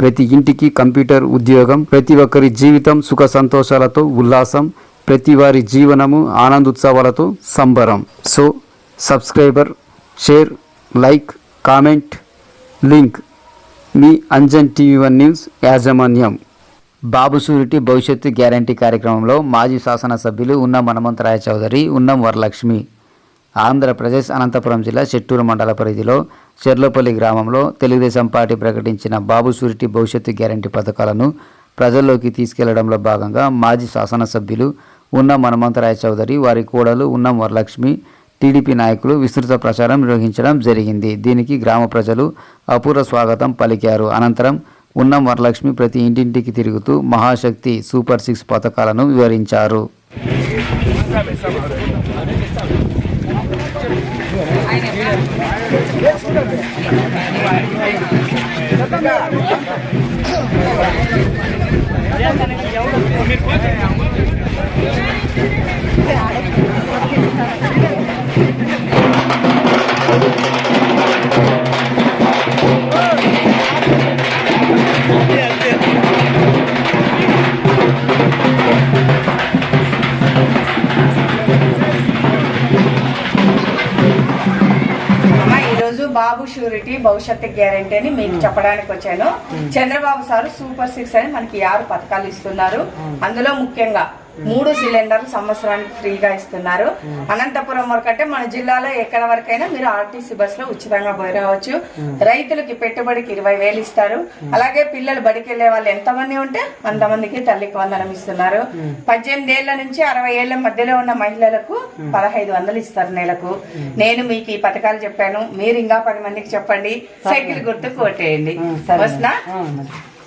ప్రతి ఇంటికి కంప్యూటర్ ఉద్యోగం ప్రతి ఒక్కరి జీవితం సుఖ సంతోషాలతో ఉల్లాసం ప్రతి వారి జీవనము ఆనందోత్సవాలతో సంబరం. So subscriber share like comment link. మీ అంజన్ టీవీ వన్ న్యూస్ యాజమాన్యం. బాబు సూరిటీ భవిష్యత్తు గ్యారంటీ కార్యక్రమంలో మాజీ శాసనసభ్యులు ఉన్నం హనుమంతరాయ చౌదరి ఉన్నం వరలక్ష్మి. ఆంధ్రప్రదేశ్ అనంతపురం జిల్లా చెట్టూరు మండల పరిధిలో చెర్లపల్లి గ్రామంలో తెలుగుదేశం పార్టీ ప్రకటించిన బాబు సూరిటి భవిష్యత్తు గ్యారంటీ పథకాలను ప్రజల్లోకి తీసుకెళ్ళడంలో భాగంగా మాజీ శాసనసభ్యులు ఉన్న హనుమంతరాయ చౌదరి వారి కోడలు ఉన్నం వరలక్ష్మి టీడీపీ నాయకులు విస్తృత ప్రచారం నిర్వహించడం జరిగింది. దీనికి గ్రామ ప్రజలు అపూర్వ స్వాగతం పలికారు. అనంతరం ఉన్నం వరలక్ష్మి ప్రతి ఇంటింటికి తిరుగుతూ మహాశక్తి సూపర్ సిక్స్ పథకాలను వివరించారు. Ya బాబు షూరిటీ భవిష్యత్తు గ్యారంటీ అని మీకు చెప్పడానికి వచ్చాను. చంద్రబాబు సార్ సూపర్ సిక్స్ అని మనకి ఆరు పథకాలు ఇస్తున్నారు. అందులో ముఖ్యంగా మూడు సిలిండర్లు సంవత్సరానికి ఫ్రీగా ఇస్తున్నారు. అనంతపురం వరకు అంటే మన జిల్లాలో ఎక్కడ వరకైనా మీరు ఆర్టీసీ బస్లో ఉచితంగా పోయి రావచ్చు. రైతులకి పెట్టుబడికి ఇరవై వేలు ఇస్తారు. అలాగే పిల్లలు బడికి వెళ్ళే వాళ్ళు ఎంతమంది ఉంటే అంతమందికి తల్లికి వందనం ఇస్తున్నారు. పద్దెనిమిది ఏళ్ళ నుంచి అరవై ఏళ్ళ మధ్యలో ఉన్న మహిళలకు పదహైదు వందలు ఇస్తారు నెలకు. నేను మీకు ఈ పథకాలు చెప్పాను. మీరు ఇంకా పది మందికి చెప్పండి. సైకిల్ గుర్తు కొట్టేయండి వస్తున్నా?